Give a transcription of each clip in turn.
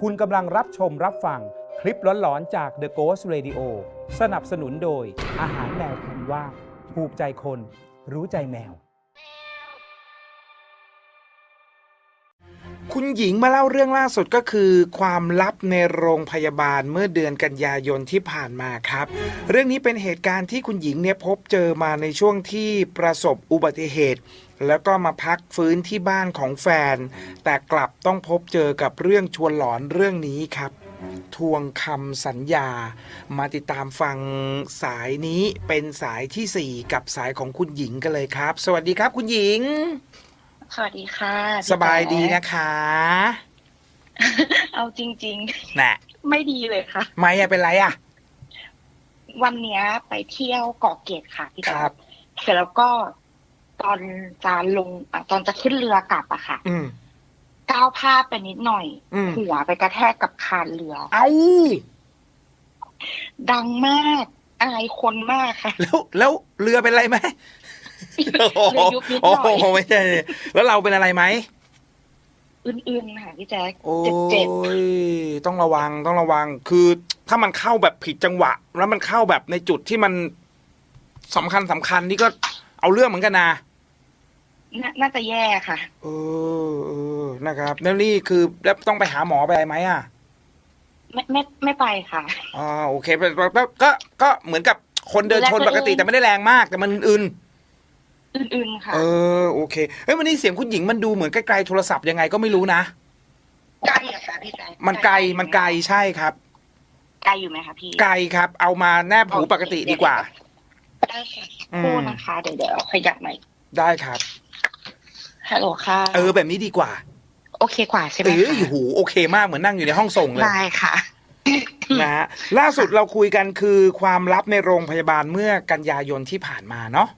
คุณกำลังรับชมรับฟังคลิปหลอนๆจาก The Ghost Radio สนับสนุนโดย อาหารแมวคุณว่าถูกใจคน รู้ใจแมว คุณหญิงมาเล่าเรื่องล่าสุดก็คือ ความลับในโรงพยาบาลเมื่อเดือนกันยายนที่ผ่านมาครับ เรื่องนี้เป็นเหตุการณ์ที่คุณหญิงเนี่ยพบเจอมาในช่วงที่ประสบอุบัติเหตุ แล้วก็มาพักฟื้นที่บ้านของแฟน แต่กลับต้องพบเจอกับเรื่องชวนหลอนเรื่องนี้ครับ ทวงคำสัญญา มาติดตามฟังสายนี้เป็นสายทีสี่4 กับสายของคุณหญิงกันเลยครับ สวัสดีครับคุณหญิง สวัสดีค่ะพี่สบายดีแจ๊นะคะเอาจริง น่ะๆ ไม่ดีเลยค่ะ ไม่อะเป็นไรอะ วันเนี้ยไปเที่ยวเกาะเกร็ดค่ะพี่คแจ๊รับเสร็จแล้วก็ ตอนจะลงอะตอนจะขึ้นเรือกลับอะค่ะอืม ก้าวพลาดไปนิดหน่อยอืม หัวไปกระแทกกับคานเรือ เอา ดังมากอายคนมากค่ะ แล้วแล้วเรือเป็นไรไหมโอ้โหเรือยุบนิดหโอ้น่อยโหไม่ใช่แล้วเราเป็นอะไรไหมอื่นๆค่ะพี่แจ๊คโอ้เจ็บยต้องระวังต้องระวัง คือถ้ามันเข้าแบบผิดจังหวะ แล้วมันเข้าแบบในจุดที่มันสำคัญสำคัญนี่ก็ เอาเรื่องเหมือนกันนะๆน่าน่าจะแย่ค่ะ เออเออนะครับแล้วนี่คือแล้วต้องไปหาหมอไปอะไรไหมอะไม่ไม่ไม่ไปค่ะ อ่าโอเคก็ก็ก็ก็เหมือนกับคนเดินชนปกติแต่ไม่ได้แรงมาก แต่มันอื่นอื่นๆค่ะ เออโอเคเฮ้ยวันนี้เสียงคุณหญิงมันดูเหมือนไกลๆโทรศัพท์ยังไงก็ไม่รู้นะไกลอะค่ะพี่แจ๊คมันไกลมันไกลใช่ครับ ไกลอยู่ไหมคะพี่ ไกลครับ เอามาแนบหูปกติดีกว่า ได้ค่ะ อืมพูดนะคะ เดี๋ยวเดี๋ยวเอาขยับใหม่ได้ครับ ฮัลโหลค่ะ เออ แบบนี้ดีกว่า โอเคกว่าใช่ไหมเออคะหูโอเคมากเหมือนนั่งอยู่ในห้องส่งเลยได้ค่ะ นะฮะล่าสุดเราคุยกันคือความลับในโรงพยาบาลเมื่อกันยายนที่ผ่านมาเนาะ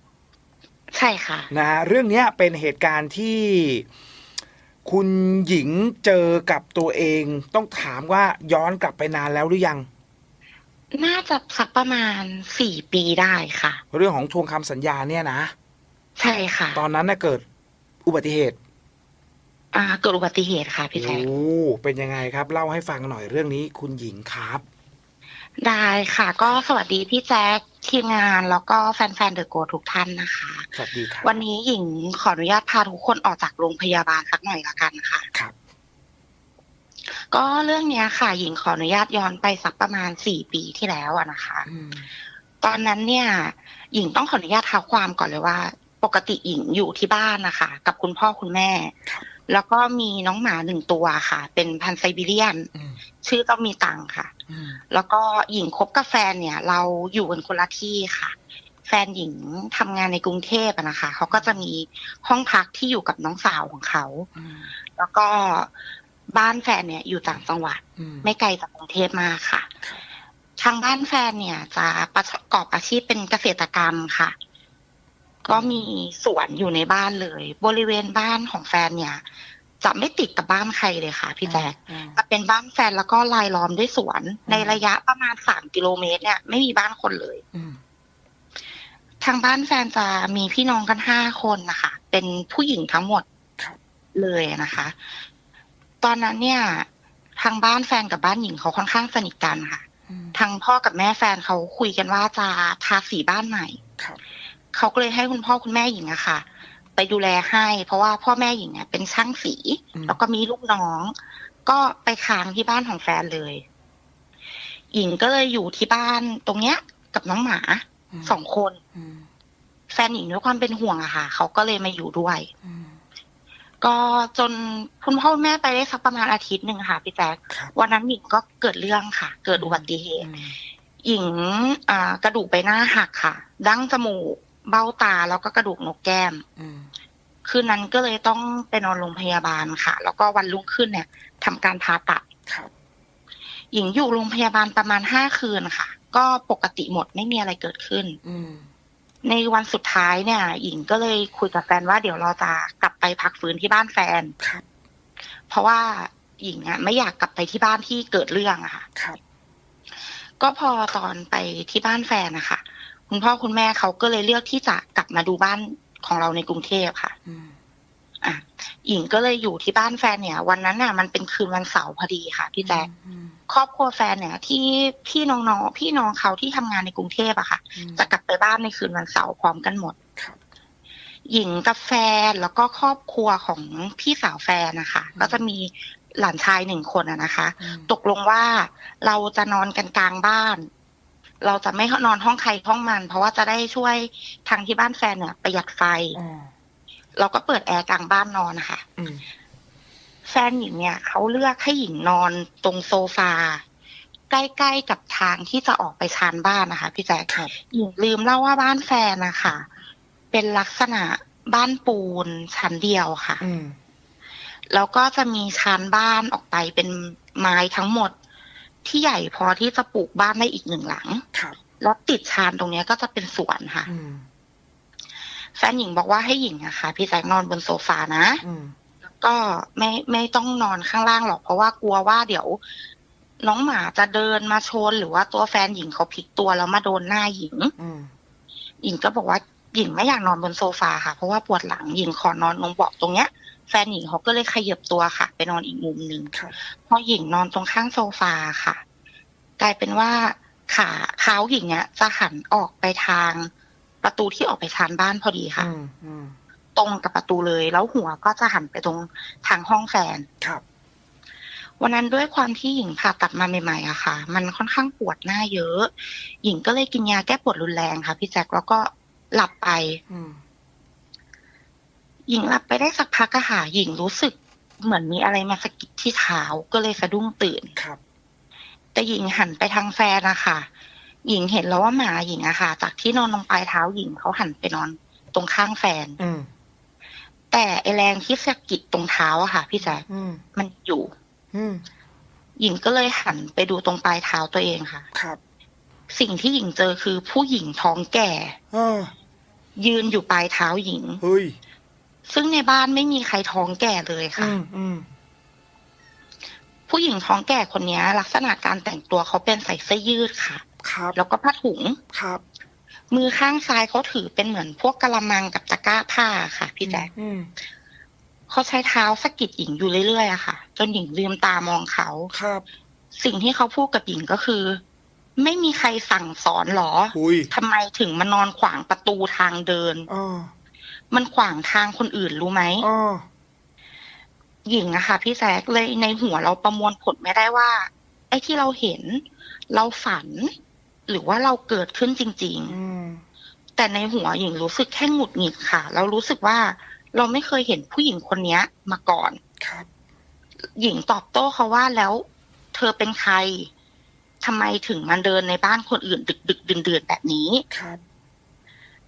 ใช่ค่ะ นะฮะเรื่องเนี้ยเป็นเหตุการณ์ที่คุณหญิงเจอกับตัวเอง ต้องถามว่าย้อนกลับไปนานแล้วหรือยัง น่าจะสักประมาณสี่ปีได้ค่ะ เรื่องของทวงคำสัญญาเนี่ยนะ ใช่ค่ะตอนนั้นน่ะเกิดอุบัติเหตุอ่าเกิดอุบัติเหตุค่ะพี่แจ๊ค โอ้เป็นยังไงครับ เล่าให้ฟังหน่อยเรื่องนี้คุณหญิงครับ ได้ค่ะก็สวัสดีพี่แจ๊คทีมงานแล้วก็แฟนๆเดอะโกทุกท่านนะคะ สวัสดีครับวันนี้หญิงขออนุญาตพาทุกคนออกจากโรงพยาบาลสักหน่อยละกันค่ะ ครับ ก็เรื่องเนี้ยค่ะ หญิงขออนุญาตย้อนไปสักประมาณสี่ปีที่แล้วอะนะคะอืมตอนนั้นเนี่ย หญิงต้องขออนุญาตเท้าความก่อนเลยว่า ปกติหญิงอยู่ที่บ้านนะคะ กับคุณพ่อคุณแม่ครับแล้วก็มีน้องหมาหนึ่งตัวค่ะ เป็นพันธุ์ไซบีเรียนอืมชื่อต้องมีตังค่ะอืมแล้วก็หญิงคบกับแฟนเนี่ย เราอยู่กันคนละที่ค่ะ แฟนหญิงทำงานในกรุงเทพอะนะคะเขาก็จะมีห้องพักที่อยู่กับน้องสาวของเขาอืมแล้วก็ บ้านแฟนเนี่ยอยู่ต่างจังหวัดอืมไม่ไกลจากกรุงเทพมากค่ะครับทางบ้านแฟนเนี่ย จะประกอบอาชีพเป็นเกษตรกรรมค่ะ ก็มีสวนอยู่ในบ้านเลย บริเวณบ้านของแฟนเนี่ย จะไม่ติดกับบ้านใครเลยค่ะ พี่แจ๊คอืมจะเป็นบ้านแฟนแล้วก็ลายล้อมด้วยสวนอืมในระยะประมาณสามกิโลเมตร เนี่ย ไม่มีบ้านคนเลยอืมทางบ้านแฟนจะมีพี่น้องกันห้าคนนะคะ เป็นผู้หญิงทั้งหมดครับเลยนะคะ ตอนนั้นเนี่ย ทางบ้านแฟนกับบ้านหญิงเขาค่อนข้างสนิทกันค่ะอืมทางพ่อกับแม่แฟนเขาคุยกันว่าจะทาสีบ้านใหม่ครับเขาก็เลยให้คุณพ่อคุณแม่หญิงอะค่ะ ไปดูแลให้ เพราะว่าพ่อแม่หญิงเนี่ยเป็นช่างสีอืมแล้วก็มีลูกน้อง ก็ไปค้างที่บ้านของแฟนเลย หญิงก็เลยอยู่ที่บ้านตรงเนี้ย กับน้องหมาสองคนอืมแฟนหญิงด้วยความเป็นห่วงอะค่ะเขาก็เลยมาอยู่ด้วยอืม ก็จนคุณพ่อคุณแม่ไปได้สักประมาณอาทิตย์หนึ่งค่ะพี่แจ๊คครับวันนั้นหญิงก็เกิดเรื่องค่ะ เกิดอุบัติเหตุอืมหญิงอ่ากระดูกใบหน้าหักค่ะ ดั้งจมูกเบ้าตาแล้วก็กระดูกนกแก้มอืมคืนนั้นก็เลยต้องไปนอนโรงพยาบาลค่ะ แล้วก็วันรุ่งขึ้นเนี่ยทำการผ่าตัดครับหญิงอยู่โรงพยาบาลประมาณห้าคืนค่ะ ก็ปกติหมดไม่มีอะไรเกิดขึ้น อืม ในวันสุดท้ายเนี่ย หญิงก็เลยคุยกับแฟนว่าเดี๋ยวเราจะกลับไปพักฟื้นที่บ้านแฟน ครับ เพราะว่าหญิงอะไม่อยากกลับไปที่บ้านที่เกิดเรื่องอะค่ะ ครับ ก็พอตอนไปที่บ้านแฟนนะคะคุณพ่อคุณแม่เขาก็เลยเลือกที่จะกลับมาดูบ้านของเราในกรุงเทพค่ะ อืม อะหญิงก็เลยอยู่ที่บ้านแฟนเนี่ย วันนั้นน่ะ มันเป็นคืนวันเสาร์พอดีค่ะพี่แจ๊คอืมครอบครัวแฟนเนี่ย ที่พี่น้องๆพี่น้องเขาที่ทำงานในกรุงเทพอะค่ะอืมจะกลับไปบ้านในคืนวันเสาร์พร้อมกันหมดครับหญิงกับแฟนแล้วก็ครอบครัวของพี่สาวแฟนนะคะอืมก็จะมีหลานชายหนึ่งคนอะนะคะอืมตกลงว่าเราจะนอนกันกลางบ้าน เราจะไม่นอนห้องใครห้องมัน เพราะว่าจะได้ช่วยทางที่บ้านแฟนเนี่ยประหยัดไฟอ๋อ เราก็เปิดแอร์กลางบ้านนอนนะคะอืมแฟนหญิงเนี่ยเขาเลือกให้หญิงนอนตรงโซฟา ใกล้ๆกับทางที่จะออกไปชานบ้านนะคะพี่แจ๊คครับหญิงลืมเล่าว่าบ้านแฟนนะคะเป็นลักษณะบ้านปูนชั้นเดียวค่ะอืมแล้วก็จะมีชานบ้านออกไปเป็นไม้ทั้งหมด ที่ใหญ่พอที่จะปลูกบ้านได้อีกหนึ่งหลังครับแล้วติดชานตรงเนี้ยก็จะเป็นสวนค่ะอืม แฟนหญิงบอกว่าให้หญิงอะค่ะ พี่แจ๊คนอนบนโซฟานะ อืมก็ไม่ไม่ต้องนอนข้างล่างหรอกเพราะว่ากลัวว่าเดี๋ยว น้องหมาจะเดินมาชนหรือว่าตัวแฟนหญิงเขาพลิกตัวแล้วมาโดนหน้าหญิง อืมหญิงก็บอกว่าหญิงไม่อยากนอนบนโซฟาค่ะ เพราะว่าปวดหลังหญิงขอนอนลงเบาะตรงเนี้ย แฟนหญิงเขาก็เลยขยับตัวค่ะ ไปนอนอีกมุมหนึ่งครับพอหญิงนอนตรงข้างโซฟาค่ะ กลายเป็นว่าขาเท้าหญิงเนี้ยจะหันออกไปทาง ประตูที่ออกไปชานบ้านพอดีค่ะอืมอืมตรงกับประตูเลย แล้วหัวก็จะหันไปตรงทางห้องแฟนครับ วันนั้นด้วยความที่หญิงผ่าตัดมาใหม่ๆอะค่ะ มันค่อนข้างปวดหน้าเยอะ หญิงก็เลยกินยาแก้ปวดรุนแรงค่ะ พี่แจ็คแล้วก็หลับไปอืมหญิงหลับไปได้สักพักอะค่ะหญิงรู้สึกเหมือนมีอะไรมาสะกิดที่เท้าก็เลยสะดุ้งตื่นครับ แต่หญิงหันไปทางแฟนอะค่ะ หญิงเห็นแล้วว่าหมาหญิงอะค่ะ จากที่นอนลงปลายเท้าหญิงเขาหันไปนอนตรงข้างแฟน อืมแต่ไอแรงที่สะกิดตรงเท้าอะค่ะ พี่แจ๊คอืมมันอยู่ อืมหญิงก็เลยหันไปดูตรงปลายเท้าตัวเองค่ะ ครับสิ่งที่หญิงเจอคือผู้หญิงท้องแก่ เออยืนอยู่ปลายเท้าหญิง เฮ้ยซึ่งในบ้านไม่มีใครท้องแก่เลยอืค่ะ มอืมผู้หญิงท้องแก่คนนี้ลักษณะการแต่งตัวเขาเป็นใส่เสื้อยืดค่ะ ครับแล้วก็ผ้าถุงครับ มือข้างซ้ายเขาถือเป็นเหมือนพวกกะละมังกับตะกร้าผ้าค่ะพี่แจ๊คอืมเขาใช้เท้าสะกิดหญิงอยู่เรื่อยๆอะค่ะ จนหญิงลืมตามองเขาครับ สิ่งที่เขาพูดกับหญิงก็คือ ไม่มีใครสั่งสอนหรอหุยทำไมถึงมานอนขวางประตูทางเดินอ๋อมันขวางทางคนอื่นรู้ไหมอ๋อหญิงอะค่ะ พี่แซกเลยในหัวเราประมวลผลไม่ได้ว่า ไอ้ที่เราเห็น เราฝัน หรือว่าเราเกิดขึ้นจริงอืมๆแต่ในหัวหญิงรู้สึกแค่หงุดหงิดค่ะแล้วรู้สึกว่าเราไม่เคยเห็นผู้หญิงคนเนี้ยมาก่อนครับ หญิงตอบโต้เขาว่าแล้ว เธอเป็นใครทำไมถึงมาเดินในบ้านคนอื่น ดึกดึกๆดื่นๆแบบนี้ครับ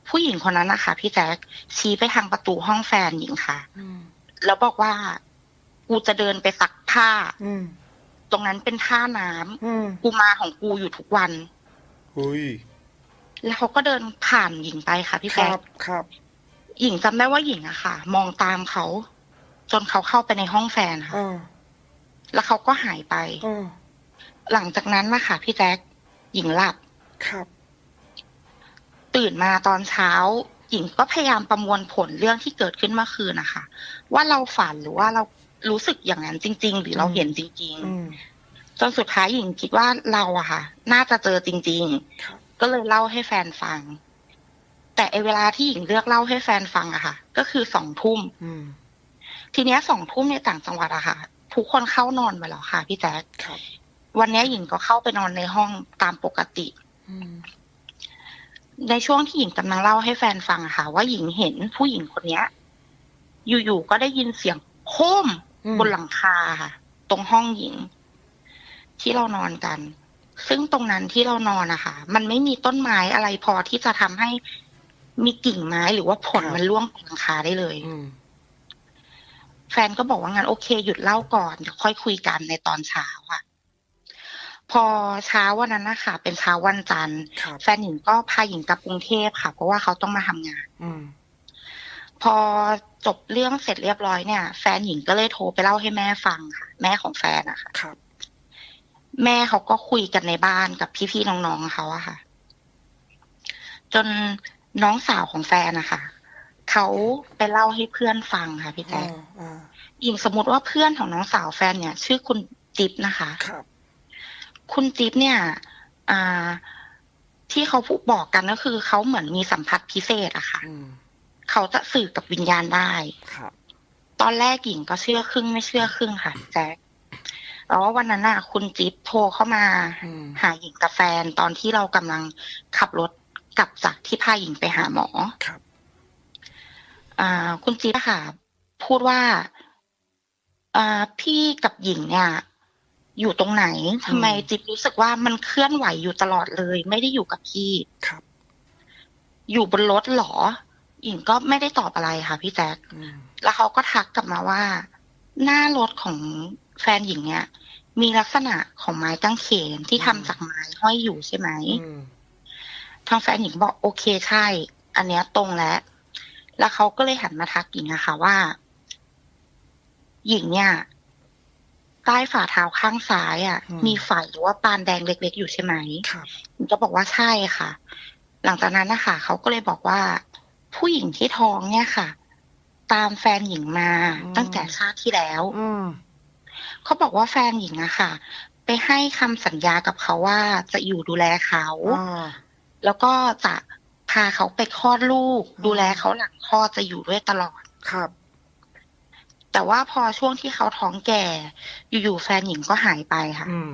ผู้หญิงคนนั้นนะคะพี่แจ๊คชี้ไปทางประตูห้องแฟนหญิงค่ะอืมแล้วบอกว่ากูจะเดินไปซักผ้าอืมตรงนั้นเป็นท่าน้ำอืมกูมาของกูอยู่ทุกวัน หุยแล้วเขาก็เดินผ่านหญิงไปค่ะพี่คแจ๊รัคบครับ หญิงจำได้ว่าหญิงอะค่ะ มองตามเขา จนเขาเข้าไปในห้องแฟนค่ะอ๋อแล้วเขาก็หายไปอ๋อหลังจากนั้นนะคะพี่แจ๊คหญิงหลับ ครับ ตื่นมาตอนเช้า หญิงก็พยายามประมวลผลเรื่องที่เกิดขึ้นเมื่อคืนนะคะว่าเราฝันหรือว่าเรารู้สึกอย่างนั้นจริง ๆ หรือเราเห็นจริง อืมๆ จนสุดท้ายหญิงคิดว่าเราอะค่ะ น่าจะเจอจริงครับๆก็เลยเล่าให้แฟนฟัง แต่ไอเวลาที่หญิงเลือกเล่าให้แฟนฟังอะค่ะ ก็คือสองทุ่มอืมทีเนี้ยสองทุ่มในต่างจังหวัดอะค่ะ ทุกคนเข้านอนไปแล้วค่ะ พี่แจ๊คครับวันเนี้ยหญิงก็เข้าไปนอนในห้องตามปกติอืมในช่วงที่หญิงกำลังเล่าให้แฟนฟังอะค่ะ ว่าหญิงเห็นผู้หญิงคนเนี้ย อยู่ๆก็ได้ยินเสียงโค้มอืมบนหลังคาค่ะ ตรงห้องหญิง ที่เรานอนกัน ซึ่งตรงนั้นที่เรานอนนะคะมันไม่มีต้นไม้อะไรพอที่จะทำให้มีกิ่งไม้หรือว่าผลมันร่วงบนหลังคาได้เลยอืมแฟนก็บอกว่างั้นโอเคหยุดเล่าก่อนเดี๋ยวค่อยคุยกันในตอนเช้าค่ะ พอเช้าวันนั้นนะคะเป็นเช้าวันจันทร์ครับแฟนหญิงก็พาหญิงกลับกรุงเทพค่ะ เพราะว่าเขาต้องมาทำงาน อืมพอจบเรื่องเสร็จเรียบร้อยเนี่ย แฟนหญิงก็เลยโทรไปเล่าให้แม่ฟังค่ะ แม่ของแฟนอะค่ะครับ แม่เขาก็คุยกันในบ้านกับพี่ๆน้องๆเขาอะค่ะ จนน้องสาวของแฟนนะคะเขาเขาไปเล่าให้เพื่อนฟังค่ะพี่อ่าแจ๊คอ่าหญิงสมมติว่าเพื่อนของน้องสาวแฟนเนี่ย ชื่อคุณจิ๊บนะคะครับคุณจิ๊บเนี่ยอ่าที่เขาพูดบอกกันก็คือเขาเหมือนมีสัมผัสพิเศษอะค่ะอืมเขาจะสื่อกับวิญญาณได้ครับตอนแรกหญิงก็เชื่อครึ่งไม่เชื่อครึ่งค่ะพี่แจ๊ค แล้ววันนั้นน่ะ คุณจิ๊บโทรเข้ามาอืมหาหญิงกับแฟนตอนที่เรากำลังขับรถกลับจากที่พาหญิงไปหาหมอครับอ่าคุณจิ๊บอะค่ะพูดว่าอ่าพี่กับหญิงเนี่ย อยู่ตรงไหนทำไมจิ๊บรู้สึกว่ามันเคลื่อนไหวอยู่ตลอดเลย ไม่ได้อยู่กับพี่ครับ อยู่บนรถเหรอ หญิงก็ไม่ได้ตอบอะไรค่ะ พี่แจ๊คอืมแล้วเขาก็ทักกลับมาว่า หน้ารถของ แฟนหญิงเนี่ยมีลักษณะของไม้กางเขนที่ทำจากไม้ห้อยอยู่ใช่ไหมอืมทางแฟนหญิงบอกโอเคใช่ อันเนี้ยตรงแล้ว แล้วเขาก็เลยหันมาทักหญิงอะค่ะว่า หญิงเนี่ยใต้ฝ่าเท้าข้างซ้ายอะมีไฝหรือว่าปานแดงเล็ก ๆ อยู่ใช่ไหมครับหญิงก็บอกว่าใช่ค่ะ หลังจากนั้นนะคะเขาก็เลยบอกว่า ผู้หญิงที่ท้องเนี่ยค่ะ ตามแฟนหญิงมาตั้งแต่ชาติที่แล้วอืม เขาบอกว่าแฟนหญิงอะค่ะ ไปให้คำสัญญากับเขาว่าจะอยู่ดูแลเขาอ่าแล้วก็จะพาเขาไปคลอดลูก ดูแลเขาหลังคลอดจะอยู่ด้วยตลอดครับ แต่ว่าพอช่วงที่เขาท้องแก่ อยู่ๆแฟนหญิงก็หายไปค่ะอืม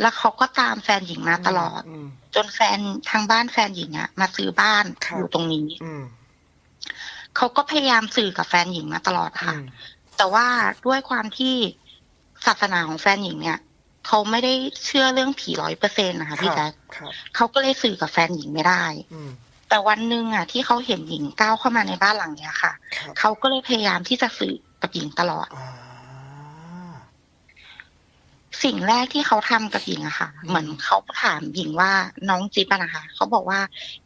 แล้วเขาก็ตามแฟนหญิงมาตลอดมจนแฟนทางบ้านแฟนหญิงอะมาซื้อบ้านครับอยู่ตรงนี้อืมเขาก็พยายามสื่อกับแฟนหญิงมาตลอดค่ะอืม แต่ว่าด้วยความที่ศาสนาของแฟนหญิงเนี่ยเขาไม่ได้เชื่อเรื่องผีร้อยเปอร์เซ็นต์นะคะพี่แจ๊คครับเขาก็เลยสื่อกับแฟนหญิงไม่ได้ อืม แต่วันหนึ่งอะที่เขาเห็นหญิงก้าวเข้ามาในบ้านหลังเนี้ยค่ะ ครับเขาก็เลยพยายามที่จะสื่อกับหญิงตลอด อ่า สิ่งแรกที่เขาทำกับหญิงอะค่ะ อืม เหมือนเขาถามหญิงว่าน้องจิ๊บอะนะคะเขาบอกว่า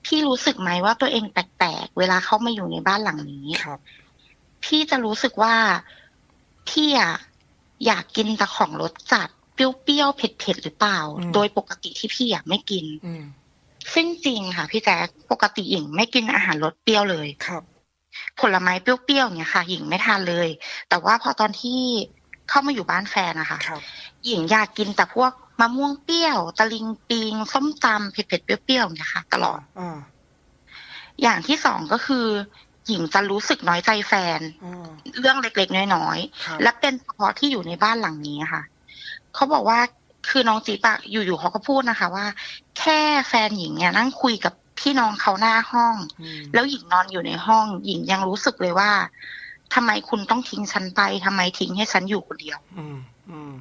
พี่รู้สึกไหมว่าตัวเองแปลกๆเวลาเข้ามาอยู่ในบ้านหลังนี้ ครับ พี่จะรู้สึกว่า พี่อะอยากกินแต่ของรสจัดเปรี้ยวๆเผ็ดๆหรือเปล่า อืม โดยปกติที่พี่อะไม่กิน อืมซึ่งจริงค่ะพี่แจ๊คปกติหญิงไม่กินอาหารรสเปรี้ยวเลย ครับ ผลไม้เปรี้ยวๆเนี่ยค่ะ หญิงไม่ทานเลย แต่ว่าพอตอนที่เข้ามาอยู่บ้านแฟนนะคะครับ หญิงอยากกินแต่พวกมะม่วงเปรี้ยวตะลิงปิงส้มตำเผ็ดๆเปรี้ยวๆเนี่ยค่ะตลอด อ่า อย่างที่สองก็คือ หญิงจะรู้สึกน้อยใจแฟนอ่าเรื่องเล็กๆน้อยครับๆและเป็นเฉพาะที่อยู่ในบ้านหลังนี้ค่ะเขาบอกว่าคือน้องจีปะอยู่ๆเขาก็พูดนะคะ ว่า แค่แฟนหญิงเนี่ยนั่งคุยกับพี่น้องเขาหน้าห้องอืมแล้วหญิงนอนอยู่ในห้อง หญิงยังรู้สึกเลยว่าทำไมคุณต้องทิ้งฉันไปทำไมทิ้งให้ฉันอยู่คนเดียว อืมอืม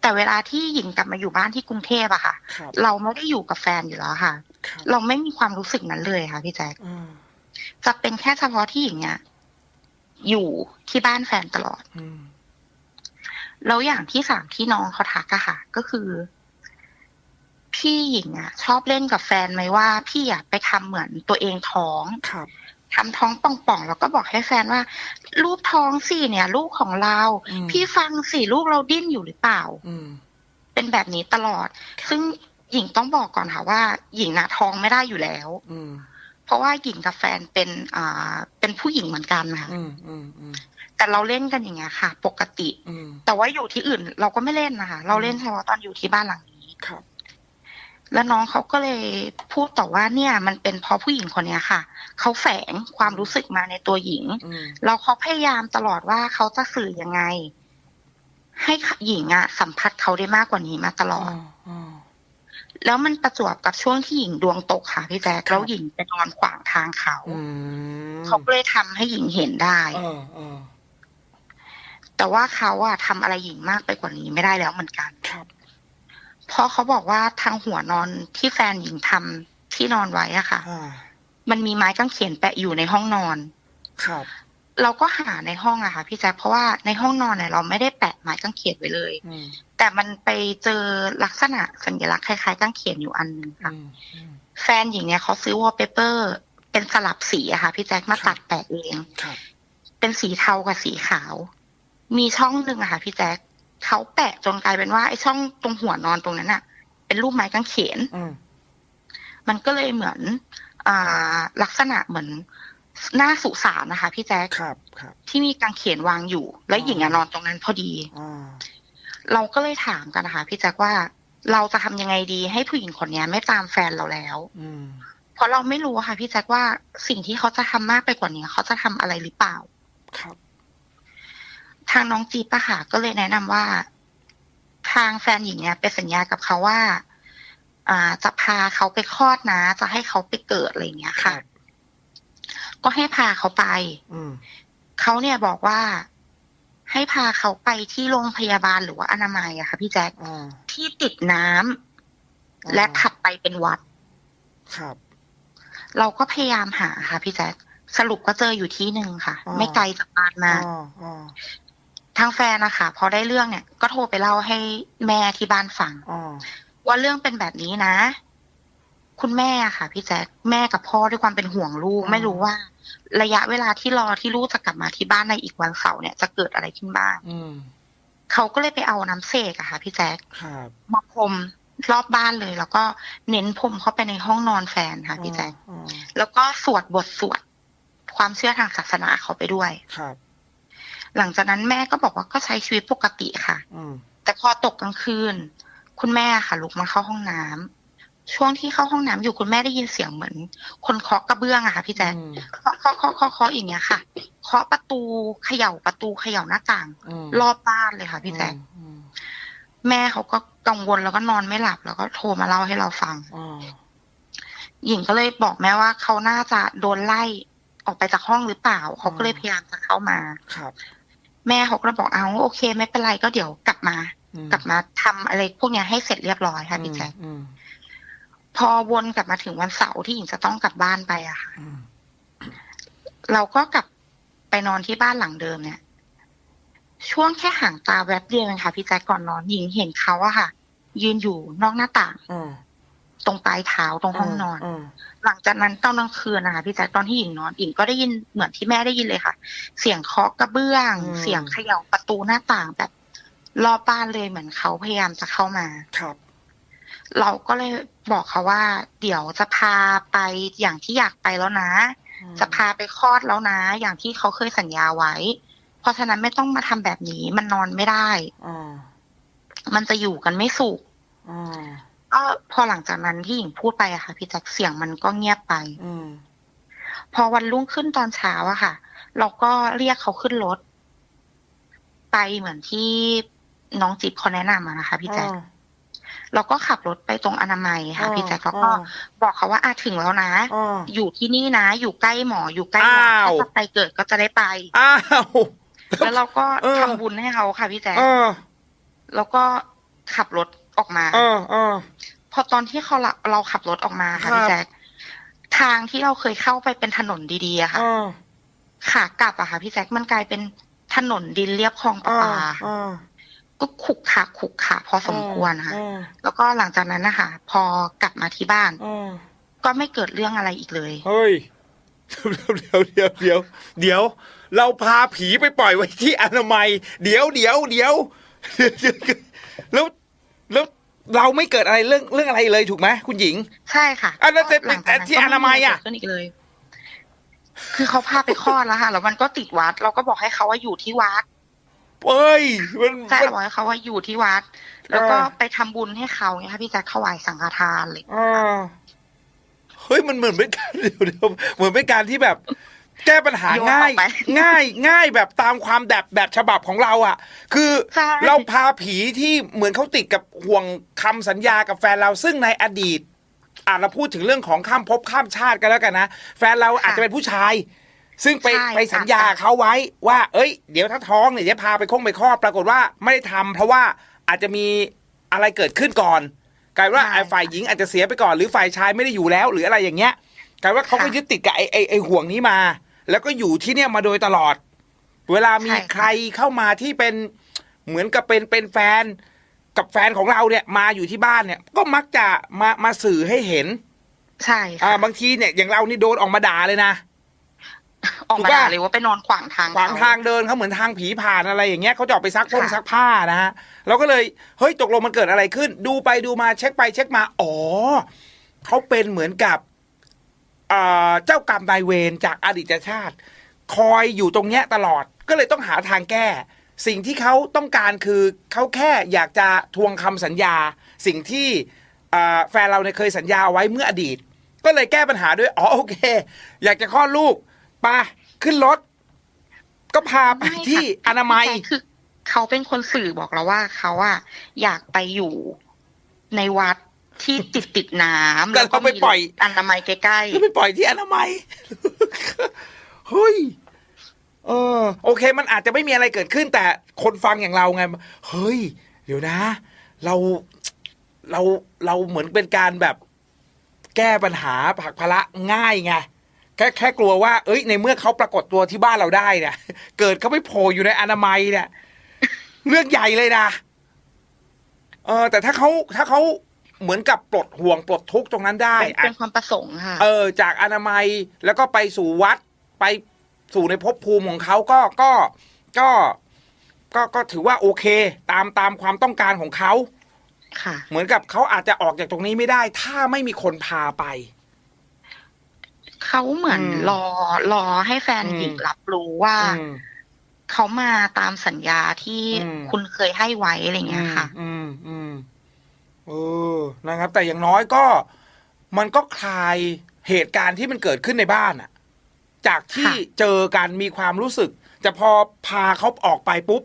แต่เวลาที่หญิงกลับมาอยู่บ้านที่กรุงเทพอะค่ะครับเราไม่ได้อยู่กับแฟนอยู่แล้วค่ะครับเราไม่มีความรู้สึกนั้นเลยค่ะพี่แจ๊คอ่า จะเป็นแค่เฉพาะที่หญิงเนี่ยอยู่ที่บ้านแฟนตลอดอืมแล้วอย่างที่สามที่น้องเขาทักอะค่ะ ก็คือ พี่หญิงอะชอบเล่นกับแฟนไหมว่า พี่อะไปทำเหมือนตัวเองท้องครับทำท้องป่องๆแล้วก็บอกให้แฟนว่า รูปท้องสิเนี่ย ลูกของเราอืมพี่ฟังสิลูกเราดิ้นอยู่หรือเปล่าอืมเป็นแบบนี้ตลอด ซึ่งหญิงต้องบอกก่อนค่ะว่า หญิงนะท้องไม่ได้อยู่แล้ว อืม เพราะว่าหญิงกับแฟนเป็นอ่าเป็นผู้หญิงเหมือนกันค่ะอืมอืมอืมแต่เราเล่นกันอย่างเงี้ยค่ะ ปกติอืมแต่ว่าอยู่ที่อื่น เราก็ไม่เล่นนะคะเราเล่นเฉพาะตอนอยู่ที่บ้านหลังนี้ครับแล้วน้องเขาก็เลยพูดต่อว่าเนี่ย มันเป็นเพราะผู้หญิงคนเนี้ยค่ะเขาแฝงความรู้สึกมาในตัวหญิงอืมแล้วเขาพยายามตลอดว่าเขาจะสื่อยังไง ให้หญิงอะสัมผัสเขาได้มากกว่านี้มาตลอดอ่าอ่า แล้วมันประจวบกับช่วงที่หญิงดวงตกค่ะพี่แจ๊คครับแล้วหญิงไปนอนขวางทางเขาอืมเขาก็เลยทำให้หญิงเห็นได้อ่าอ่าแต่ว่าเขาอะทำอะไรหญิงมากไปกว่านี้ไม่ได้แล้วเหมือนกันครับเพราะเขาบอกว่าทางหัวนอนที่แฟนหญิงทำที่นอนไว้อะค่ะอ่ามันมีไม้กางเขนแปะอยู่ในห้องนอนครับ เราก็หาในห้องอะค่ะพี่แจ๊คเพราะว่าในห้องนอนเนี่ยเราไม่ได้แปะไม้กางเขนไว้เลยอืมแต่มันไปเจอลักษณะสัญลักษณ์คล้ายๆกางเขนอยู่อันหนึ่งค่ะอืมอืมแฟนหญิงเนี่ยเขาซื้อวอลเปเปอร์ เป็นสลับสีอะค่ะพี่แจ๊คมาครับตัดแปะเองครับเป็นสีเทากับสีขาว มีช่องหนึ่งอะค่ะพี่แจ๊คเขาแปะจนกลายเป็นว่าไอ้ช่องตรงหัวนอนตรงนั้นอะเป็นรูปไม้กางเขนอืมมันก็เลยเหมือน อ่าลักษณะเหมือน หน้าสุสานนะคะ พี่แจ๊คครับครับ ที่มีกางเขนวางอยู่ แล้วอ๋อหญิงอะนอนตรงนั้นพอดีอ่าเราก็เลยถามกันนะคะ พี่แจ๊คว่าเราจะทำยังไงดี ให้ผู้หญิงคนเนี้ยไม่ตามแฟนเราแล้วอืมเพราะเราไม่รู้อะค่ะ พี่แจ๊คว่าสิ่งที่เขาจะทำมากไปกว่านี้เขาจะทำอะไรหรือเปล่า ครับ ทางน้องจี๊ปอะค่ะก็เลยแนะนำว่า ทางแฟนหญิงเนี่ยไปสัญญากับเขาว่า อ่าจะพาเขาไปคลอดนะ จะให้เขาไปเกิดอะไรอย่างเงี้ยคค่ะรับ ก็ให้พาเขาไป อืม เขาเนี่ยบอกว่า ให้พาเขาไปที่โรงพยาบาลหรือว่าอนามัยอะค่ะพี่แจ๊คอ่า ที่ติดน้ำอ่า และถัดไปเป็นวัด ครับ เราก็พยายามหาค่ะพี่แจ๊คสรุปก็เจออยู่ที่หนึ่งค่ะอ่าไม่ไกลจากบ้านมากอ่าอ่าทางแฟนนะคะพอได้เรื่องเนี่ย ก็โทรไปเล่าให้แม่ที่บ้านฟังอ่าว่าเรื่องเป็นแบบนี้นะ คุณแม่อะค่ะ พี่แจ๊คแม่กับพ่อด้วยความเป็นห่วงลูก ไม่รู้ว่า ระยะเวลาที่รอที่ลูกจะกลับมาที่บ้านในอีกวันเสาร์เนี่ยจะเกิดอะไรขึ้นบ้างอืมเขาก็เลยไปเอาน้ำเสกอะค่ะ พี่แจ๊คครับมาพรมรอบบ้านเลย แล้วก็เน้นพรมเข้าไปในห้องนอนแฟนค่ะ พี่แจ๊คอ่าแล้วก็สวดบทสวด ความเชื่อทางศาสนาเขาไปด้วยครับ หลังจากนั้นแม่ก็บอกว่าก็ใช้ชีวิตปกติค่ะอืมแต่พอตกกลางคืน คุณแม่ค่ะลุกมาเข้าห้องน้ำ ช่วงที่เข้าห้องน้ำอยู่คุณแม่ได้ยินเสียงเหมือน คนเคาะกระเบื้องอะค่ะพี่แจ๊คอืมเคาะเคาะเคาะเคาะเคาะอย่างเงี้ยค่ะ เคาะประตูเขย่าประตูเขย่าหน้าต่างอืมรอบบ้านเลยค่ะ พี่แจ๊คอืมแม่เขาก็กังวลแล้วก็นอนไม่หลับ แล้วก็โทรมาเล่าให้เราฟังอ่าหญิงก็เลยบอกแม่ว่าเขาน่าจะโดนไล่ออกไปจากห้องหรือเปล่า เขาก็เลยพยายามจะเข้ามาครับแม่เขาก็บอกเอาโอเค ไม่เป็นไรก็เดี๋ยวกลับมาอืมกลับมาทำอะไรพวกเนี้ยให้เสร็จเรียบร้อยค่ะพี่แจ๊คอืม พอวนกลับมาถึงวันเสาร์ที่หญิงจะต้องกลับบ้านไปอะค่ะอืมเราก็กลับไปนอนที่บ้านหลังเดิมเนี่ย ช่วงแค่ห่างตาแวบเดียวเองค่ะพี่แจ๊คก่อนนอนหญิงเห็นเขาอะค่ะ ยืนอยู่นอกหน้าต่างอ่าตรงปลายเท้าตรงห้องนอนอ่าหลังจากนั้นตอนกลางคืนนะคะพี่แจ๊คตอนที่หญิงนอนหญิงก็ได้ยินเหมือนที่แม่ได้ยินเลยค่ะ เสียงเคาะกระเบื้อง เสียงเขย่าประตูหน้าต่างแบบรอบบ้านเลยเหมือนเขาพยายามจะเข้ามาครับ เราก็เลยบอกเขาว่า เดี๋ยวจะพาไปอย่างที่อยากไปแล้วนะ จะพาไปคลอดแล้วนะ อย่างที่เขาเคยสัญญาไว้ เพราะฉะนั้นไม่ต้องมาทำแบบนี้ มันนอนไม่ได้อ่ามันจะอยู่กันไม่สุขอ่าก็พอหลังจากนั้นที่หญิงพูดไปอะค่ะ พี่แจ็คเสียงมันก็เงียบไป อืมพอวันรุ่งขึ้นตอนเช้าอะค่ะ เราก็เรียกเขาขึ้นรถ ไปเหมือนที่น้องจิ๊บเขาแนะนำอะนะคะ พี่แจ็คอ่า เราก็ขับรถไปตรงอนามัยค่ะพี่แจ็คแล้วก็อ่าบอกเขาว่าอาถึงแล้วนะอ่าอยู่ที่นี่นะ อยู่ใกล้หมออยู่ใกล้วัดอ้าวถ้าจะไปเกิดก็จะได้ไปอ้าวแล้วเราก็เออทำบุญให้เขาค่ะพี่แจ๊คเออแล้วก็ขับรถออกมาเออเออพอตอนที่เขาเราเราขับรถออกมาค่ะครับพี่แจ๊คทางที่เราเคยเข้าไปเป็นถนนดีๆอะค่ะอ่าขากลับอะค่ะพี่แจ๊คมันกลายเป็นถนนดินเรียบคลองประอ่าปาอ่า ก็ขุกขะขุกขะพอสมควรค่ะอ่าแล้วก็หลังจากนั้นนะคะพอกลับมาที่บ้านอ่าก็ไม่เกิดเรื่องอะไรอีกเลย เฮ้ย เดี๋ยวเดี๋ยวเดี๋ยวเดี๋ยว เราพาผีไปปล่อยไว้ที่อนามัย เดี๋ยวเดี๋ยวเดี๋ยวแล้วแล้วเราไม่เกิดอะไรเรื่องเรื่องอะไรเลยถูกไหมคุณหญิง ใช่ค่ะอะแล้วจะหลังจากนั้นที่อนามัยอะก็ไเกิดขึ้นอีกเลย คือเขาพาไปคลอดแล้วค่ะแล้วมันก็ติดวัด เราก็บอกให้เขาว่าอยู่ที่วัด เอ้ยมันใช่มันเราบอกให้เขาว่าอยู่ที่วัด แล้วก็เออไปทำบุญให้เขาเนี่ยค่ะพี่แจ๊คถวายสังฆทานเลยอ่าเฮ้ยมันเหมือนเป็นการเดี๋ยวเดี๋ยวเหมือนเป็นการที่แบบ แก้ปัญหาโยนง่าอยอกไป ง่ายง่ายแบบตามความแบบแบบฉบับของเราอะ คือใช่ เราพาผีที่เหมือนเขาติดกับห่วงคำสัญญากับแฟนเราซึ่งในอดีตอะเราพูดถึงเรื่องของข้ามภพข้ามชาติกันแล้วกันนะแฟนเราอาจจะเป็นผู้ชาย ซึ่งไปใช่ไปสัญญาค่ะ เขาไว้ว่า เอ้ย เดี๋ยวถ้าท้องเนี่ยจะพาไปคงไปคลอดปรากฏว่าไม่ได้ทำเพราะว่าอาจจะมีอะไรเกิดขึ้นก่อน กลายว่าใช่ไอ้ฝ่ายหญิงอาจจะเสียไปก่อนหรือฝ่ายชายไม่ได้อยู่แล้ว หรืออะไรอย่างเงี้ยกลายว่าเขาก็ค่ะยึดติดกับไอ้ไอ้ไอ้ห่วงนี้มา แล้วก็อยู่ที่เนี่ยมาโดยตลอด เวลามีใช่ค่ะ ใครเข้ามาที่เป็นเหมือนกับเป็นเป็นแฟน กับแฟนของเราเนี่ยมาอยู่ที่บ้านเนี่ย ก็มักจะมามาสื่อให้เห็น ใช่อ่าค่ะ บางทีเนี่ยอย่างเรานี่โดนออกมาด่าเลยนะ ออกถูมากป่ะ ด่าเลยว่าไปนอนขวางทางขวางเขทางเดินเขาเหมือนทางผีผ่านอะไรอย่างเงี้ยเขาจะออกไปซักพงค่ะซักผ้านะฮะเราก็เลยเฮ้ยตกลงมันเกิดอะไรขึ้น ดูไปดูมาเช็คไปเช็คมา อ๋อเขาเป็นเหมือนกับเอ่อเจ้ากรรมนายเวรจากอดีตชาติ คอยอยู่ตรงเนี้ยตลอดก็เลยต้องหาทางแก้ สิ่งที่เขาต้องการคือเขาแค่อยากจะทวงคำสัญญา สิ่งที่เอ่อแฟนเราเนี่ยเคยสัญญาเอาไว้เมื่ออดีต ก็เลยแก้ปัญหาด้วยอ๋อโอเค อยากจะคลอดลูกไปะ ขึ้นรถ ก็พาไปไม่ค่ะที่อนามัยใช่คือเขาเป็นคนสื่อบอกเราว่าเขาอะอยากไปอยู่ในวัดที่ติดติดน้ำแล้วเราไปมีปล่อยอนามัยใกล้ก็ไปปล่อยที่อนามัยเฮ้ยเออ โอเค มันอาจจะไม่มีอะไรเกิดขึ้น แต่คนฟังอย่างเราไงเฮ้ย เดี๋ยวนะ เราเราเราเหมือนเป็นการแบบ แก้ปัญหาผลักภาระง่ายไง แค่แค่กลัวว่า เอ้ย ในเมื่อเขาปรากฏตัวที่บ้านเราได้เนี่ย เกิดเขาไม่โผล่อยู่ในอนามัยเนี่ย เรื่องใหญ่เลยนะ เออ แต่ถ้าเขาถ้าเขาเหมือนกับปลดห่วงปลดทุกข์ตรงนั้นได้ๆเป็นเป็นความประสงค์ค่ะ เออ จากอนามัยแล้วก็ไปสู่วัดไปสู่ในภพภูมิของเขาก็ก็ก็ก็ก็ถือว่าโอเค ตามตามความต้องการของเขาค่ะ เหมือนกับเขาอาจจะออกจากตรงนี้ไม่ได้ ถ้าไม่มีคนพาไป เขาเหมือนอืมรอรอให้แฟนอืมหญิงรับรู้ว่าอืมเขามาตามสัญญาที่อืมคุณเคยให้ไว้อะไรเงี้ยค่ะ อืมอืมเออนะครับ แต่อย่างน้อยก็ มันก็คลายเหตุการณ์ที่มันเกิดขึ้นในบ้านอะจากที่ค่ะเจอกันมีความรู้สึกแต่พอพาเขาออกไปปุ๊บ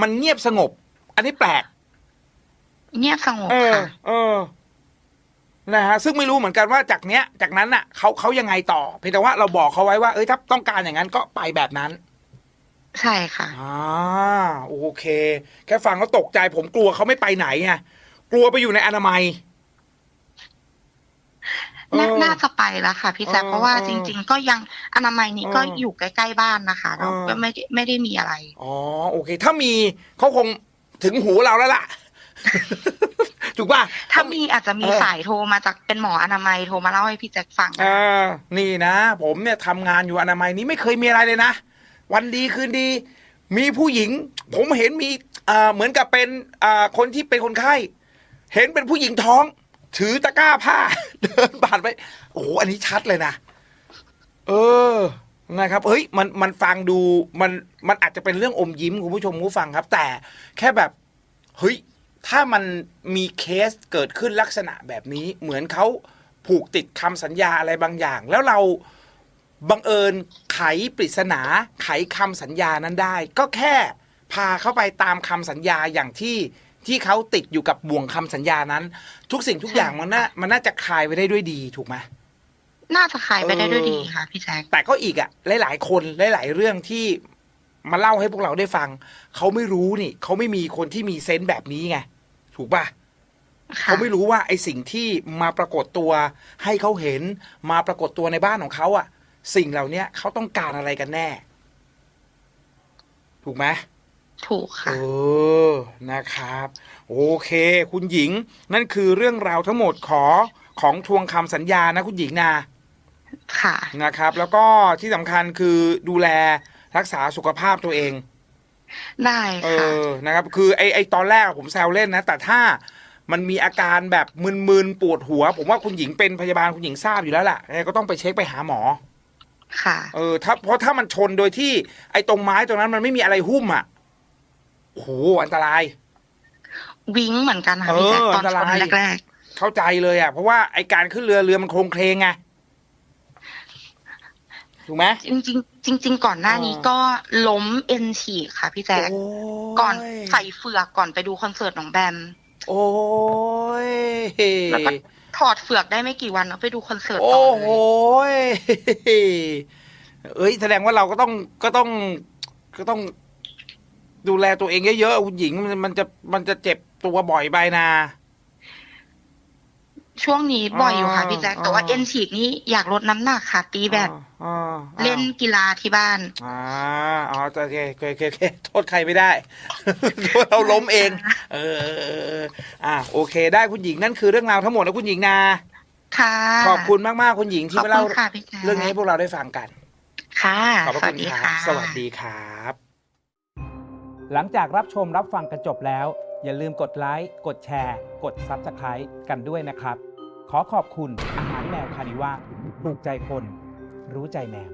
มันเงียบสงบ อันนี้แปลก เงียบสงบเออค่ะ เออ นะฮะซึ่งไม่รู้เหมือนกันว่าจากเนี้ยจากนั้นน่ะเขาเขายังไงต่อ เพียงแต่ว่าเราบอกเขาไว้ว่าเอ้ยถ้าต้องการอย่างนั้นก็ไปแบบนั้น ใช่ค่ะอ่าโอเค แค่ฟังแล้วตกใจผมกลัวเขาไม่ไปไหนไงกลัวไปอยู่ในอนามัยน่าเออน่าจะไปแล้วค่ะพี่แจ๊คเออเพราะว่าเออจริง ๆ ก็ยังอนามัยนี้ก็เออออยู่ใกล้ๆบ้านนะคะแล้วเออก็ไม่ได้ไม่ได้มีอะไร อ๋อโอเค ถ้ามีเขาคงถึงหูเราแล้วล่ะ ถูกป่ะถ้ามีอาจจะมีเออสายโทรมาจากเป็นหมออนามัยโทรมาเล่าให้พี่แจ็คฟังเออนี่นะ ผมเนี่ยทำงานอยู่อนามัยนี้ไม่เคยมีอะไรเลยนะ วันดีคืนดี มีผู้หญิง ผมเห็นมีอ่าเหมือนกับเป็นอ่าคนที่เป็นคนไข้ เห็นเป็นผู้หญิงท้อง ถือตะกร้าผ้า เดินผ่านไป โอ้โหอันนี้ชัดเลยนะ เออนะครับเฮ้ยมันมันฟังดูมันมันอาจจะเป็นเรื่องอมยิ้มคุณผู้ชมผู้ฟังครับ แต่แค่แบบเฮ้ย ถ้ามันมีเคสเกิดขึ้นลักษณะแบบนี้ เหมือนเขาผูกติดคำสัญญาอะไรบางอย่าง แล้วเราบังเอิญไขปริศนาไขคำสัญญานั้นได้ ก็แค่พาเขาไปตามคำสัญญาอย่างที่ที่เขาติดอยู่กับบ่วงคำสัญญานั้น ทุกสิ่งทุกอย่างมันน่ามันน่าจะคลายไปได้ด้วยดีถูกไหมน่าจะขายไปได้ด้วยเออดีค่ะพี่แจ็คแต่ก็อีกอะหลาย ๆ คนหลาย ๆ เรื่องที่ มาเล่าให้พวกเราได้ฟัง เขาไม่รู้นี่เขาไม่มีคนที่มีเซนส์แบบนี้ไงถูกป่ะค่ะเขาไม่รู้ว่าไอ้สิ่งที่มาปรากฏตัวให้เขาเห็นมาปรากฏตัวในบ้านของเขาอะสิ่งเหล่าเนี้ยเขาต้องการอะไรกันแน่ ถูกไหมถูกเอค่ะอนะครับ โอเค คุณหญิง นั่นคือเรื่องราวทั้งหมดขอของทวงคำสัญญานะ คุณหญิงนาค่ะนะครับ แล้วก็ที่สำคัญคือดูแล รักษาสุขภาพตัวเอง ได้เอค่ะอนะครับ คือไอไอตอนแรกผมแซวเล่นนะ แต่ถ้ามันมีอาการแบบมึนๆปวดหัว ผมว่าคุณหญิงเป็นพยาบาลคุณหญิงทราบอยู่แล้วแหละยังไงก็ต้องไปเช็คไปหาหมอ ค่ะ เออถ้าเพราะถ้ามันชนโดยที่ ไอตรงไม้ตรงนั้นมันไม่มีอะไรหุ้มอะโอ้โหอันตราย วิ้งเหมือนกันค่ะพี่แจ็คเออตอนอันตชราย นแรกเข้าใจเลยอะ เพราะว่าไอการขึ้นเรือเรือมันโครงเคลงไง ถูกไหมๆจริงๆจริงๆก่อนหน้านี้อ๋อก็ล้มเอ็นฉีกค่ะพี่แจ็คโอ้ยก่อนใส่เฟือกก่อนไปดูคอนเสิร์ตของแบม โอ้ยแล้วก็ถอดเฟือกได้ไม่กี่วันแล้วไปดูคอนเสิร์ตโอ้ต่อโหเลยเอ้ยแสดงว่าเราก็ต้องก็ต้องก็ต้อง ดูแลตัวเองเยอะๆคุณหญิงมันมันจะมันจะเจ็บตัวบ่อยไปนะ ช่วงนี้บ่อยอยู่ค่ะอ่าพี่แจ็คแต่ว่าอ่าเอ็นฉีกนี่อยากลดน้ำหนักค่ะ ตีแบดอ่าอ่าเล่นกีฬาที่บ้าน อ่าอ๋อโอเคโอเคโอเคโอเคโทษใครไม่ได้ โทษเราล้มเอง เออเออเออเอออ่าโอเค ได้คุณหญิงนั่นคือเรื่องราวทั้งหมดนะคุณหญิงนะ ค่ะขอบคุณมากๆคุณหญิงที่ขอบมาเล่าคุณค่ะพี่แจ๊คเรื่องนี้ให้พวกเราได้ฟังกัน ค่ะ ขอบพระสคุวัณสดีครัค่ะบสวัสดีครับ หลังจากรับชมรับฟังกันจบแล้ว อย่าลืมกดไลค์ กดแชร์ กด Subscribe กันด้วยนะครับ ขอขอบคุณอาหารแมวคานิว่าปลูกใจคน รู้ใจแมว